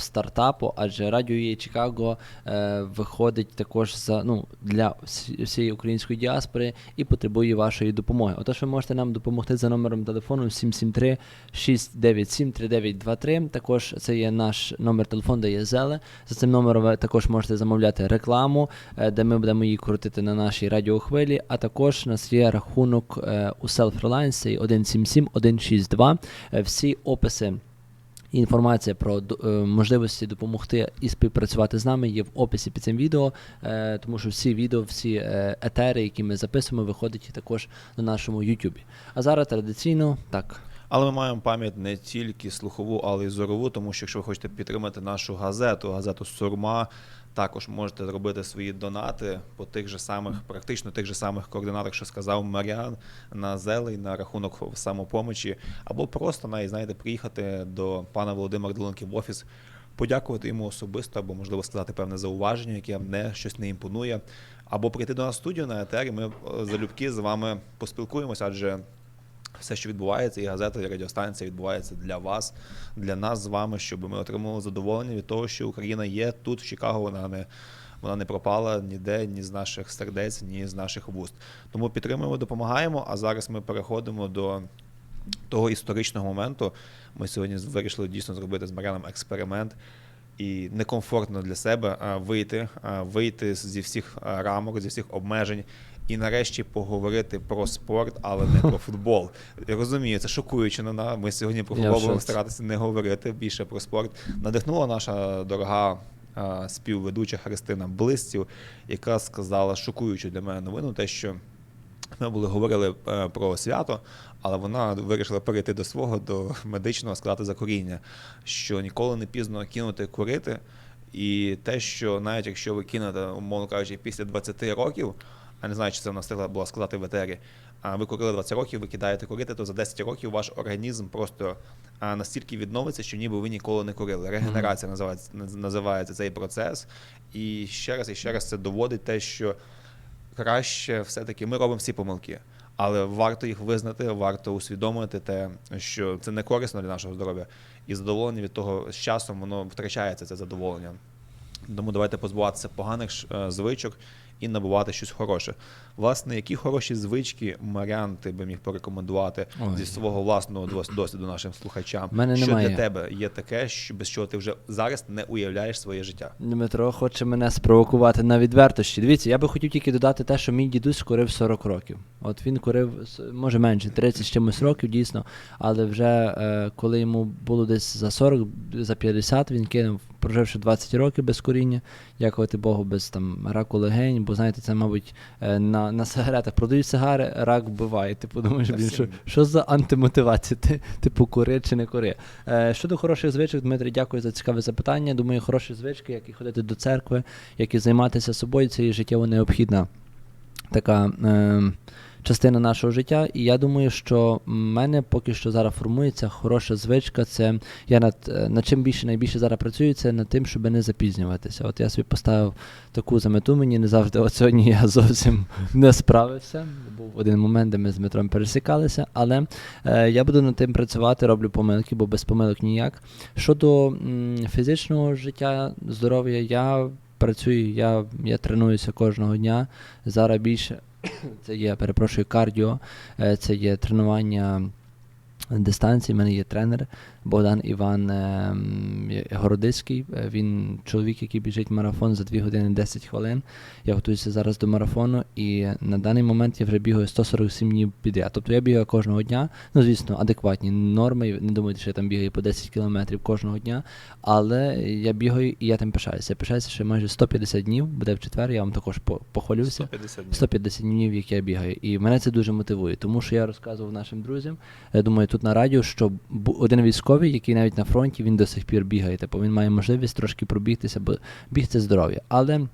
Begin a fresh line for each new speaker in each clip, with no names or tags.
стартапу, адже радіо є Чикаго е, виходить також за ну для всієї української діаспори і потребує вашої допомоги. Отож, ви можете нам допомогти за номером телефону 773 697 3923. Також це є наш номер телефону, де є зеле. За цим номером ви також можете замовляти рекламу, е, де ми будемо її крутити на нашій радіохвилі. А також у нас є рахунок е, у Self Reliance, 177 162. Е, Всі описи. Інформація про е, можливості допомогти і співпрацювати з нами є в описі під цим відео, е, тому що всі відео, всі е, етери, які ми записуємо, виходять також на нашому YouTube. А зараз традиційно так.
Але ми маємо пам'ять не тільки слухову, але й зорову, тому що якщо ви хочете підтримати нашу газету, газету Сурма, також можете зробити свої донати по тих же самих, практично тих же самих координатах, що сказав Маріан, на зелень, на рахунок самопомочі, або просто навіть знаєте, приїхати до пана Володимира Долинки в офіс. Подякувати йому особисто, або можливо сказати певне зауваження, яке не щось не імпонує, або прийти до нас в студію на етері. Ми е, залюбки з вами поспілкуємося, адже все, що відбувається, і газета, і радіостанція відбувається для вас, для нас з вами, щоб ми отримали задоволення від того, що Україна є тут, в Чикаго. Вона не вона не пропала ніде, ні з наших сердець, ні з наших вуст. Тому підтримуємо, допомагаємо. А зараз ми переходимо до того історичного моменту. Ми сьогодні вирішили дійсно зробити з Мар'яном експеримент. І некомфортно для себе вийти, вийти зі всіх рамок, зі всіх обмежень, і нарешті поговорити про спорт, але не про футбол. Розумію, це шокуюче на Ми сьогодні про футбол будемо старатися не говорити більше про спорт. Надихнула наша дорога співведуча Христина Блистів, яка сказала шокуючу для мене новину, те, що ми були говорили е, про свято, але вона вирішила перейти до свого, до медичного сказати за коріння, що ніколи не пізно кинути курити. І те, що навіть якщо ви кинете, умовно кажучи, після 20 років, а не знаю, чи це вона встигла була сказати в етері, а ви курили 20 років, ви кидаєте курити, то за 10 років ваш організм просто настільки відновиться, що ніби ви ніколи не курили. Регенерація називається, називається цей процес. І ще раз і ще раз це доводить те, що краще все-таки ми робимо всі помилки. Але варто їх визнати, варто усвідомити те, що це не корисно для нашого здоров'я, і задоволення від того з часом воно втрачається це задоволення. Тому давайте позбуватися поганих е, звичок і набувати щось хороше. Власне, які хороші звички Маріан ти би міг порекомендувати
Ой.
зі свого власного дос- досвіду нашим слухачам?
Мене
що
немає.
для тебе є таке, що без чого ти вже зараз не уявляєш своє життя?
Дмитро хоче мене спровокувати на відвертості. Дивіться, я би хотів тільки додати те, що мій дідусь курив 40 років. От він курив, може менше, 30 з чимось років, дійсно. Але вже е, коли йому було десь за 40, за 50, він кинув, проживши 20 років без куріння, дякувати Богу, без там раку легень, бо знаєте, це, мабуть, е, на, на сигаретах продають сигари, рак вбиває. Ти подумаєш, блін, що, що за антимотивація? Ти, типу, кури чи не кури? Е, щодо хороших звичок, Дмитрий, дякую за цікаве запитання. Думаю, хороші звички, як і ходити до церкви, як і займатися собою, це є життєво необхідна така е, частина нашого життя. І я думаю, що в мене поки що зараз формується хороша звичка. Це я над, е, над чим більше найбільше зараз працюю, це над тим, щоб не запізнюватися. От я собі поставив таку замету, мені не завжди от сьогодні я зовсім не справився. Був один момент, де ми з Дмитром пересікалися, але е, я буду над тим працювати, роблю помилки, бо без помилок ніяк. Щодо м, фізичного життя, здоров'я, я працюю, я, я тренуюся кожного дня. Зараз більше це є, перепрошую, кардіо, е, це є тренування дистанції. У мене є тренер Богдан Іван е, м, є- Городиський. Е, Він чоловік, який біжить марафон за 2 години 10 хвилин. Я готуюся зараз до марафону, і на даний момент я вже бігаю 147 днів підряд. Тобто я бігаю кожного дня. Ну, звісно, адекватні норми. Не думайте, що я там бігаю по 10 кілометрів кожного дня. Але я бігаю і я тим пишаюся. Я пишаюся, що майже 150 днів буде в четвер. Я вам також по- похвалюся.
150 днів.
150 днів, як я бігаю. І мене це дуже мотивує, тому що я розказував нашим друзям, я думаю, тут на радіо, що один військовий, який навіть на фронті, він до сих пір бігає. Типу він має можливість трошки пробігтися, бо біг це здоров'я. Але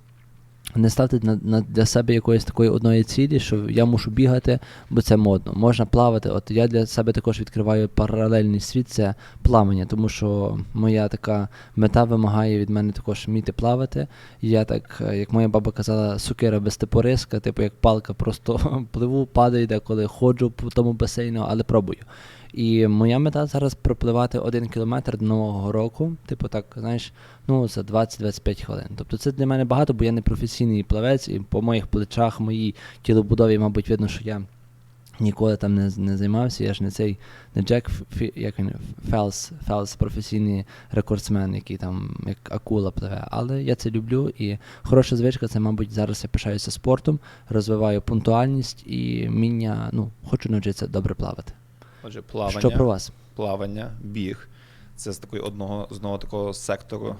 не ставте на, на для себе якоїсь такої одної цілі, що я мушу бігати, бо це модно. Можна плавати. От я для себе також відкриваю паралельний світ, це плавання, тому що моя така мета вимагає від мене також вміти плавати. Я так, як моя баба казала, сукира без типориска, типу як палка, просто пливу, падаю деколи, ходжу по тому басейну, але пробую. І моя мета зараз пропливати один кілометр до нового року, типу так, знаєш, ну за 20-25 хвилин. Тобто це для мене багато, бо я не професійний плавець, і по моїх плечах, моїй тілобудові, мабуть, видно, що я ніколи там не, не займався. Я ж не цей не Джек Фі, як він, Фелс, Фелс, професійний рекордсмен, який там як акула пливе. Але я це люблю. І хороша звичка це, мабуть, зараз я пишаюся спортом, розвиваю пунктуальність і вміння, ну, хочу навчитися добре плавати.
Отже, плавання.
Що про вас?
плавання, біг. Це з такої одного з одного такого сектору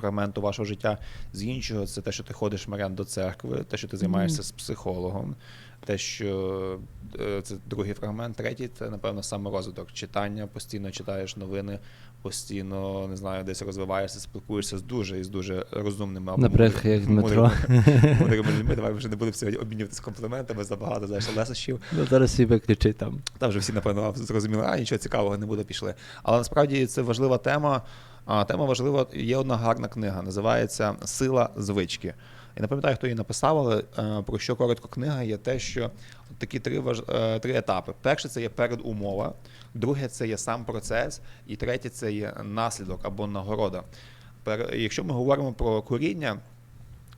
фрагменту вашого життя. З іншого, це те, що ти ходиш Марян, до церкви, те, що ти займаєшся з психологом, те, що е, це другий фрагмент. Третій це, напевно, саморозвиток. Читання, постійно читаєш новини, постійно не знаю, десь розвиваєшся, спілкуєшся з дуже із дуже розумними або
Наприклад, як Дмитро.
мудрими- людьми. Давай вже не будемо сьогодні обмінюватися компліментами забагато знаєш, лесощів.
Ну, зараз всі виключить там.
Там вже всі, напевно, зрозуміли, а нічого цікавого не буде, пішли. Але насправді це важлива тема. А, тема важлива, є одна гарна книга, називається Сила звички. Я не пам'ятаю, хто її написав, але е, про що коротко книга є те, що такі три, важ... е, три етапи. Перше це є передумова, друге це є сам процес, і третє це є наслідок або нагорода. Якщо ми говоримо про куріння,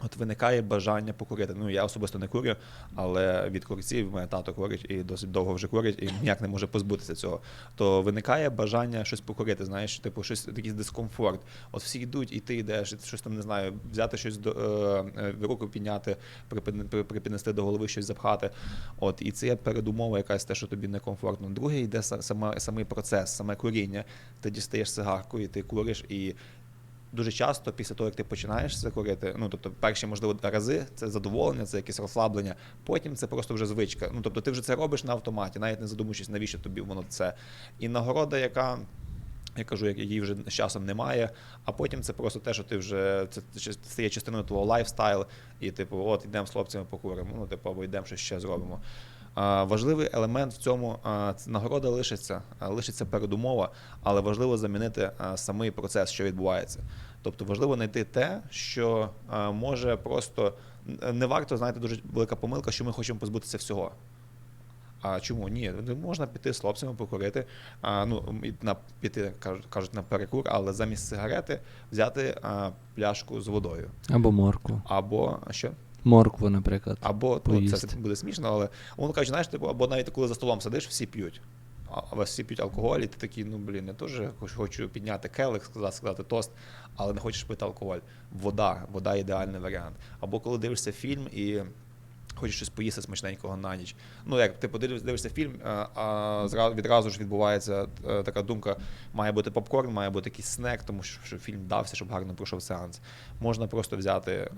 От виникає бажання покурити. Ну я особисто не курю, але від курців мене тато курить і досить довго вже курить, і ніяк не може позбутися цього. То виникає бажання щось покурити. Знаєш, типу, щось якийсь дискомфорт. От всі йдуть, і ти йдеш, і щось там не знаю, взяти щось до е, е, руку підняти, припіднести до голови, щось запхати. От і це передумова, якась те, що тобі некомфортно. Друге йде са- сама самий процес, саме куріння. Ти дістаєш цигарку, і ти куриш і дуже часто після того, як ти починаєш це курити, ну тобто перші, можливо, рази це задоволення, це якесь розслаблення, потім це просто вже звичка. Ну тобто ти вже це робиш на автоматі, навіть не задумуючись, навіщо тобі воно це. І нагорода, яка. Я кажу, її вже з часом немає, а потім це просто те, що ти вже це стає частиною твого лайфстайл, і типу, от йдемо з хлопцями покуримо, ну типу, або йдемо щось ще зробимо. Важливий елемент в цьому нагорода лишиться, лишиться передумова, але важливо замінити самий процес, що відбувається. Тобто важливо знайти те, що може просто не варто, знаєте, дуже велика помилка, що ми хочемо позбутися всього. А чому ні? Можна піти з хлопцями покурити, а, ну на піти кажуть, на перекур, але замість сигарети взяти а, пляшку з водою.
Або моркву.
Або що?
Моркву, наприклад.
Або ну, це буде смішно, але воно каже, знаєш, типу, або навіть коли за столом сидиш, всі п'ють. А вас всі п'ють алкоголь, і ти такий, ну блін, я теж хоч- хочу підняти келих, сказати, сказати тост, але не хочеш пити алкоголь. Вода, вода ідеальний варіант. Або коли дивишся фільм і хочеш щось поїсти смачненького на ніч. Ну, як ти подивишся дивишся фільм, а, а відразу ж відбувається е, така думка: має бути попкорн, має бути якийсь снек, тому що, що фільм дався, щоб гарно пройшов сеанс. Можна просто взяти е,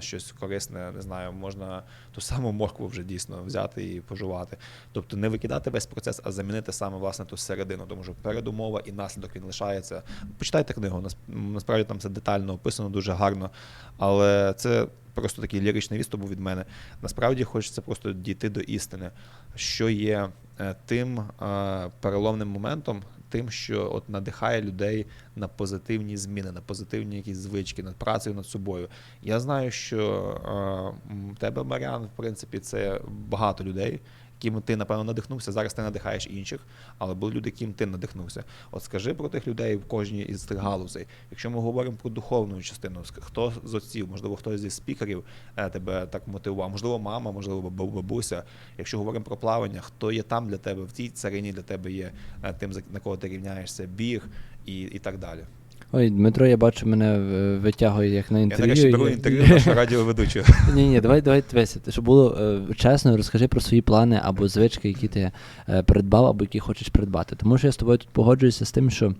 щось корисне, не знаю, можна ту саму моркву вже дійсно взяти і пожувати. Тобто не викидати весь процес, а замінити саме власне ту середину, тому що передумова і наслідок він лишається. Почитайте книгу, насправді там це детально описано, дуже гарно, але це. Просто такий ліричний відступ був від мене. Насправді хочеться просто дійти до істини, що є е, тим е, переломним моментом, тим, що от надихає людей на позитивні зміни, на позитивні якісь звички, над працею над собою. Я знаю, що е, тебе, Маріан, в принципі, це багато людей, яким ти, напевно, надихнувся. Зараз ти надихаєш інших, але були люди, яким ти надихнувся. От скажи про тих людей в кожній із цих галузей. Якщо ми говоримо про духовну частину, хто з отців, можливо, хтось зі спікерів е, тебе так мотивував, можливо, мама, можливо, бабуся. Якщо говоримо про плавання, хто є там для тебе, в цій царині для тебе є е, тим, на кого ти рівняєшся, біг і, і так далі.
Ой, Дмитро, я бачу, мене е, витягує як на
Я
інтерв'ю.
нарешті беру інтерв'ю нашого радіоведучого.
Ні, ні, давай, давай дивися, щоб було е, чесно, розкажи про свої плани або звички, які ти е, придбав, або які хочеш придбати. Тому що я з тобою тут погоджуюся з тим, що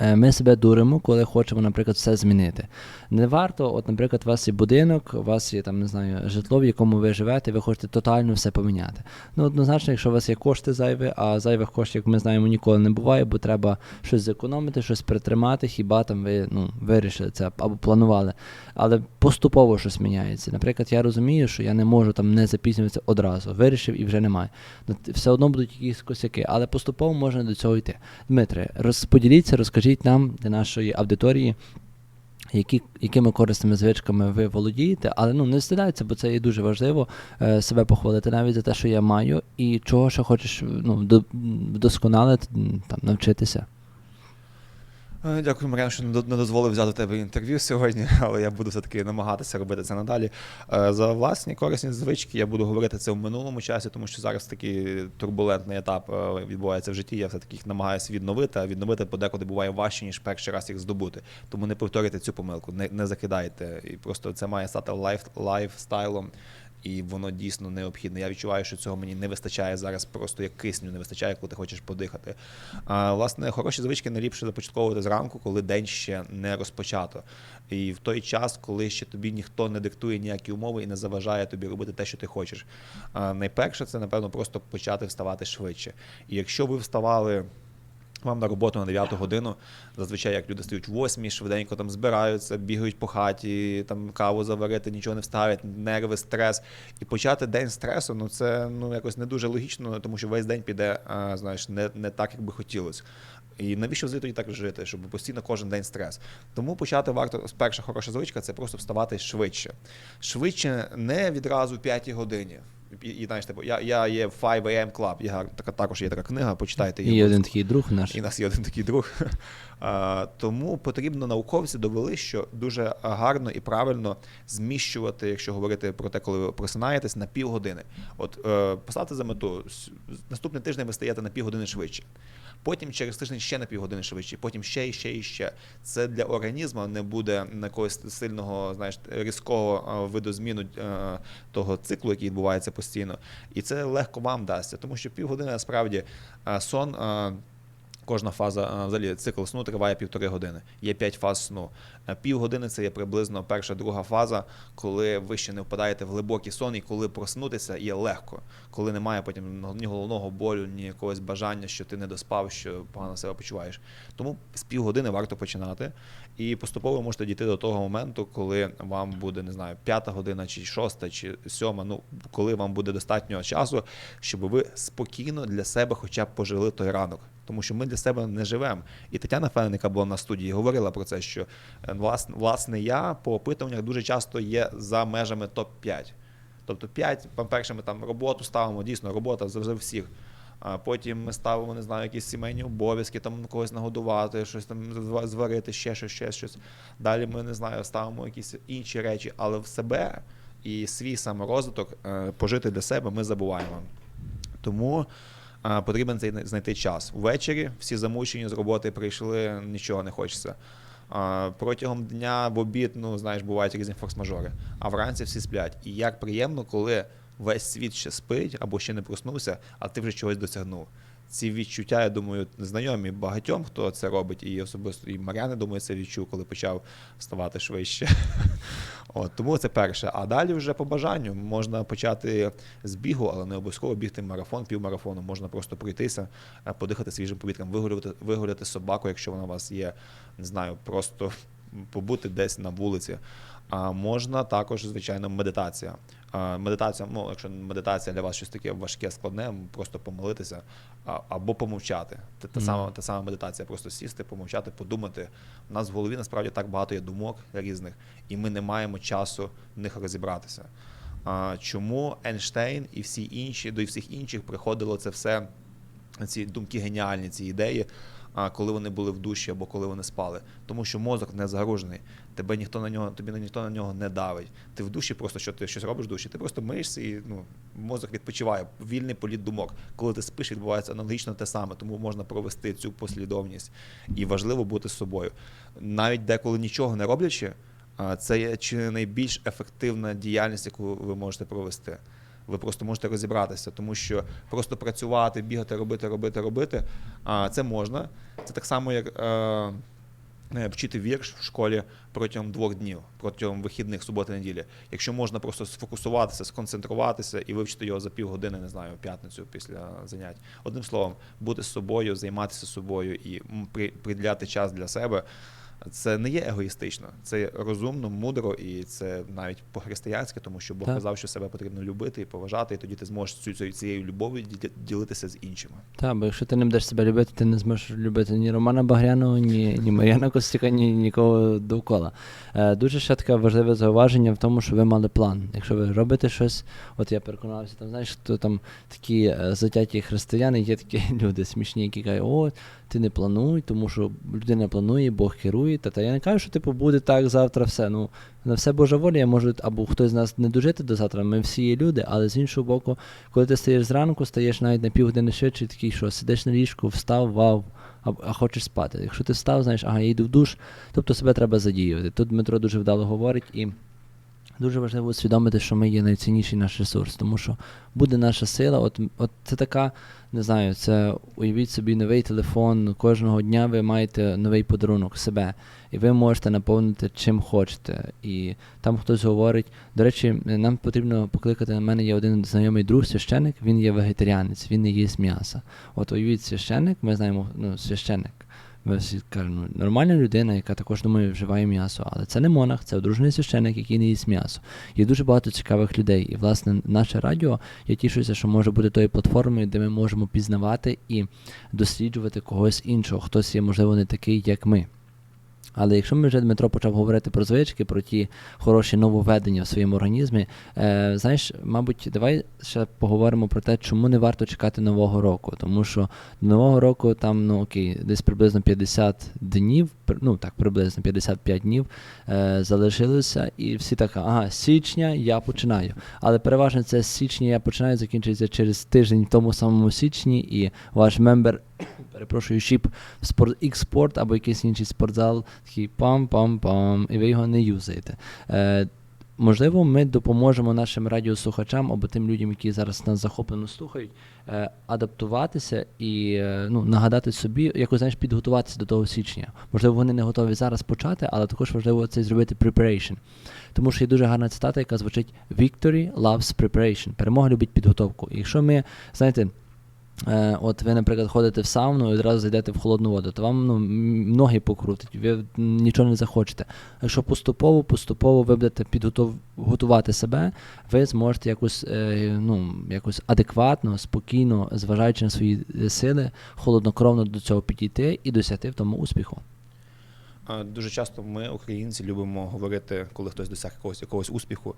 ми себе дуримо, коли хочемо, наприклад, все змінити. Не варто, от, наприклад, у вас є будинок, у вас є там, не знаю, житло, в якому ви живете, ви хочете тотально все поміняти. Ну, однозначно, якщо у вас є кошти зайві, а зайвих коштів, як ми знаємо, ніколи не буває, бо треба щось зекономити, щось притримати, хіба там ви ну, вирішили це або планували. Але поступово щось міняється. Наприклад, я розумію, що я не можу там не запізнюватися одразу. Вирішив і вже немає. Ну, Все одно будуть якісь косяки, але поступово можна до цього йти. Дмитре, розподіліться, розкажіть нам для нашої аудиторії, які, якими корисними звичками ви володієте, але ну не стидайтеся, бо це є дуже важливо е, себе похвалити навіть за те, що я маю, і чого ще хочеш ну, до, вдосконалити, там, навчитися.
Е, Дякую, Мар'ян, що не до- не дозволив взяти тебе інтерв'ю сьогодні, але я буду все-таки намагатися робити це надалі. Е, За власні корисні звички я буду говорити це в минулому часі, тому що зараз такий турбулентний етап е, відбувається в житті. Я все-таки їх намагаюся відновити, а відновити подекуди буває важче, ніж перший раз їх здобути. Тому не повторюйте цю помилку, не, не закидайте. І просто це має стати лайф, лайфстайлом. І воно дійсно необхідне. Я відчуваю, що цього мені не вистачає зараз, просто як кисню, не вистачає, коли ти хочеш подихати. А, власне, хороші звички найліпше започатковувати зранку, коли день ще не розпочато. І в той час, коли ще тобі ніхто не диктує ніякі умови і не заважає тобі робити те, що ти хочеш. А, найперше, це напевно просто почати вставати швидше. І якщо ви вставали. Вам на роботу на 9 годину. Зазвичай, як люди стають в 8, швиденько там збираються, бігають по хаті, там каву заварити, нічого не вставлять, нерви, стрес. І почати день стресу, ну це ну якось не дуже логічно, тому що весь день піде, а, знаєш, не, не так, як би хотілося. І навіщо взагалі тоді так жити, щоб постійно кожен день стрес? Тому почати варто перша хороша звичка це просто вставати швидше. Швидше не відразу 5 годині. І, і знаєш, типу, я, я є 5 AM Club, я, така також є така книга, почитайте її.
І один такий друг наш.
І нас є один такий друг. А, Тому потрібно науковці довели, що дуже гарно і правильно зміщувати, якщо говорити про те, коли ви просинаєтесь, на півгодини. От е, поставте за мету, наступний тиждень ви стаєте на півгодини швидше. Потім через тиждень ще на півгодини швидше, потім ще і ще і ще. Це для організму не буде якогось сильного, знаєш, різкого виду видозміну е, того циклу, який відбувається постійно. І це легко вам дасться, тому що півгодини насправді е, сон. Е, Кожна фаза, а, взагалі, цикл сну триває півтори години. Є п'ять фаз сну. Е, Півгодини це є приблизно перша, друга фаза, коли ви ще не впадаєте в глибокий сон і коли проснутися є легко, коли немає потім ні головного болю, ні якогось бажання, що ти не доспав, що погано себе почуваєш. Тому з півгодини варто починати. І поступово можете дійти до того моменту, коли вам буде, не знаю, п'ята година, чи шоста, чи сьома, ну коли вам буде достатньо часу, щоб ви спокійно для себе хоча б пожили той ранок. Тому що ми для себе не живемо. І Тетяна Фенен, була на студії, говорила про це, що е, власне, власне я по опитуваннях дуже часто є за межами топ-5. Тобто 5, перше, ми там роботу ставимо, дійсно, робота завжди всіх. А потім ми ставимо, не знаю, якісь сімейні обов'язки, там когось нагодувати, щось там зварити, ще щось, ще щось. Далі ми не знаю, ставимо якісь інші речі, але в себе і свій саморозвиток е, пожити для себе ми забуваємо. Тому потрібен знайти час. Ввечері всі замучені з роботи прийшли, нічого не хочеться. Протягом дня в обід, ну знаєш, бувають різні форс-мажори, а вранці всі сплять. І як приємно, коли весь світ ще спить або ще не проснувся, а ти вже чогось досягнув. Ці відчуття, я думаю, знайомі багатьом, хто це робить, і особисто і Мар'яни, думаю, це відчув, коли почав вставати швидше. От, тому це перше. А далі вже по бажанню можна почати з бігу, але не обов'язково бігти марафон, півмарафону. Можна просто пройтися, е, подихати свіжим повітрям, вигуляти, вигуляти собаку, якщо вона у вас є, не знаю, просто побути десь на вулиці. А можна також, звичайно, медитація. Медитація, ну, якщо медитація для вас щось таке важке, складне, просто помолитися або помовчати. Та
Мгм.
сама, та сама медитація, просто сісти, помовчати, подумати. У нас в голові насправді так багато є думок різних, і ми не маємо часу в них розібратися. А, чому Ейнштейн і всі інші, до всіх інших приходило це все, ці думки геніальні, ці ідеї, а, коли вони були в душі або коли вони спали. Тому що мозок не загружений, тебе ніхто на нього, тобі ніхто на нього не давить. Ти в душі просто що ти щось робиш в душі, ти просто миєшся і ну, мозок відпочиває, вільний політ думок. Коли ти спиш, відбувається аналогічно те саме, тому можна провести цю послідовність. І важливо бути з собою. Навіть деколи нічого не роблячи, це є чи найбільш ефективна діяльність, яку ви можете провести. Ви просто можете розібратися, тому що просто працювати, бігати, робити, робити, робити. А це можна. Це так само, як е, е, вчити вірш в школі протягом двох днів, протягом вихідних, суботи, неділі. Якщо можна просто сфокусуватися, сконцентруватися і вивчити його за півгодини, не знаю, в п'ятницю після занять. Одним словом, бути з собою, займатися собою і приділяти час для себе. Це не є егоїстично, це розумно, мудро, і це навіть по-християнськи, тому що Бог
Так.
казав, що себе потрібно любити і поважати, і тоді ти зможеш цю, цю- цією любов'ю ділитися з іншими.
Так, бо якщо ти не будеш себе любити, ти не зможеш любити ні Романа Багряного, ні, ні Мар'яна Костюка, ні нікого довкола. Е, дуже ще таке важливе зауваження в тому, що ви мали план. Якщо ви робите щось, от я переконався, там знаєш, хто там такі е, затяті християни, є такі люди смішні, які кажуть, о, ти не плануй, тому що людина планує, Бог керує. Та, та я не кажу, що типу буде так завтра все. Ну, на все Божа воля, я можу, або хтось з нас не дожити до завтра, ми всі є люди, але з іншого боку, коли ти стаєш зранку, стаєш навіть на півгодини швидше, такий, що сидиш на ліжку, встав, вау, а, а хочеш спати. Якщо ти встав, знаєш, ага, я йду в душ, тобто себе треба задіювати. Тут Дмитро дуже вдало говорить і. Дуже важливо усвідомити, що ми є найцінніший наш ресурс, тому що буде наша сила. От, от це така, не знаю, це уявіть собі новий телефон. Кожного дня ви маєте новий подарунок себе, і ви можете наповнити чим хочете. І там хтось говорить. До речі, нам потрібно покликати. На мене є один знайомий друг, священик, він є вегетаріанець, він не їсть м'яса. От уявіть священик, ми знаємо, ну, священик. Ну, нормальна людина, яка також думаю, вживає м'ясо, але це не монах, це одружений священник, який не їсть м'ясо. Є дуже багато цікавих людей. І, власне, наше радіо, я тішуся, що може бути тою платформою, де ми можемо пізнавати і досліджувати когось іншого, хтось є, можливо, не такий, як ми. Але якщо ми вже Дмитро почав говорити про звички, про ті хороші нововведення в своєму організмі, е, знаєш, мабуть, давай ще поговоримо про те, чому не варто чекати нового року. Тому що до нового року там, ну окей, десь приблизно 50 днів, ну так, приблизно 55 днів е, залишилося, і всі так, ага, січня я починаю. Але переважно це з січня я починаю, закінчується через тиждень в тому самому січні, і ваш мембер перепрошую, шіп в спорт X-Sport або якийсь інший спортзал, такий пам-пам-пам, і ви його не юзаєте. Е, можливо, ми допоможемо нашим радіослухачам або тим людям, які зараз нас захоплено слухають, е, адаптуватися і е, ну, нагадати собі, якось знаєш, підготуватися до того січня. Можливо, вони не готові зараз почати, але також важливо це зробити preparation. Тому що є дуже гарна цитата, яка звучить Victory loves preparation. Перемога любить підготовку. І якщо ми, знаєте, от ви, наприклад, ходите в сауну і одразу зайдете в холодну воду, то вам ну, ноги покрутить, ви нічого не захочете. Якщо поступово, поступово ви будете підготувати себе, ви зможете якось, е, ну, якось адекватно, спокійно, зважаючи на свої е, сили, холоднокровно до цього підійти і досягти в тому успіху.
Дуже часто ми, українці, любимо говорити, коли хтось досяг якогось, якогось успіху.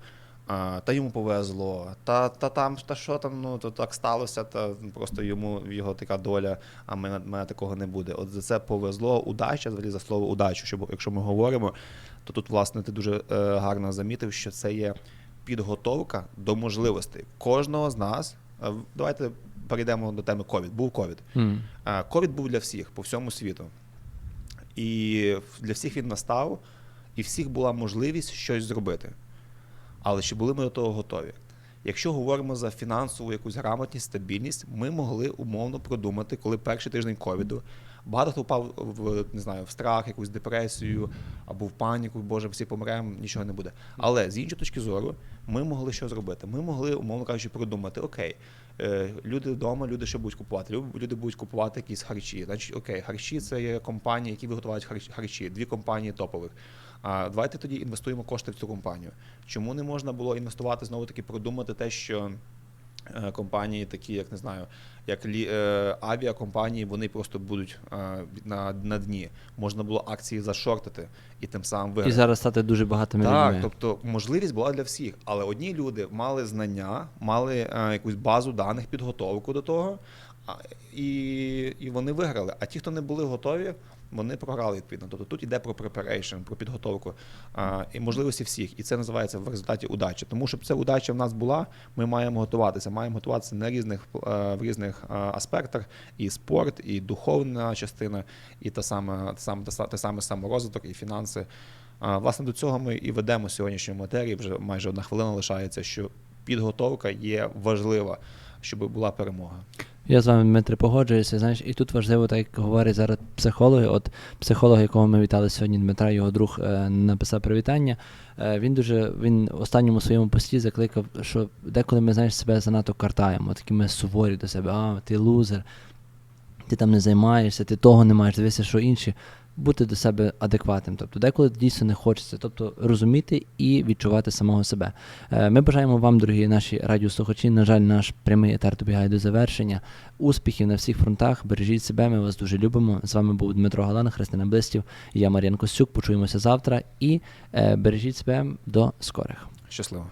А, Та йому повезло, та, та там, та що там, ну то так сталося, та просто йому його така доля, а мене, мене такого не буде. От за це повезло, удача, взагалі за слово удачу. Щоб якщо ми говоримо, то тут, власне, ти дуже е, гарно замітив, що це є підготовка до можливостей кожного з нас. Е, Давайте перейдемо до теми ковід. Був ковід. Ковід був для всіх по всьому світу. І для всіх він настав, і всіх була можливість щось зробити. Але чи були ми до того готові? Якщо говоримо за фінансову якусь грамотність, стабільність, ми могли умовно продумати, коли перший тиждень ковіду багато хто впав в не знаю, в страх, якусь депресію або в паніку, боже, всі помремо, нічого не буде. Але з іншої точки зору, ми могли що зробити? Ми могли, умовно кажучи, продумати: окей, е, люди вдома, люди що будуть купувати? Люди будуть купувати якісь харчі. Значить, окей, харчі це є компанії, які виготовляють харч- харчі, дві компанії топових. А давайте тоді інвестуємо кошти в цю компанію. Чому не можна було інвестувати знову таки продумати те, що е, компанії, такі, як не знаю, як лі, е, авіакомпанії, вони просто будуть е, на, на дні. Можна було акції зашортити і тим самим
І зараз стати дуже багатими
Так,
людьми.
тобто можливість була для всіх, але одні люди мали знання, мали е, якусь базу даних, підготовку до того, а, і, і вони виграли. А ті, хто не були готові, вони програли відповідно. Тобто тут йде про preparation, про підготовку а, і можливості всіх. І це називається в результаті удача. Тому щоб ця удача в нас була, ми маємо готуватися. Маємо готуватися на різних е, в різних е, аспектах: і спорт, і духовна частина, і та саме, та саме, та саме саморозвиток, і фінанси. А, Власне, до цього ми і ведемо сьогоднішню матерію. Вже майже одна хвилина лишається, що підготовка є важлива, щоб була перемога.
Я з вами, Дмитре, погоджуюся. Знаєш, і тут важливо, так як говорять зараз психологи. От психолог, якого ми вітали сьогодні, Дмитра, його друг е, написав привітання. Е, він дуже він в останньому своєму пості закликав, що деколи ми знаєш себе занадто картаємо, такі ми суворі до себе, а ти лузер. ти там не займаєшся, ти того не маєш, дивися, що інші. Бути до себе адекватним, тобто деколи дійсно не хочеться, тобто розуміти і відчувати самого себе. Е, Ми бажаємо вам, дорогі наші радіослухачі. На жаль, наш прямий етер добігає до завершення. Успіхів на всіх фронтах. Бережіть себе. Ми вас дуже любимо. З вами був Дмитро Галана, Христина Блистів. Я Мар'ян Костюк. Почуємося завтра і е, бережіть себе до скорих.
Щасливо.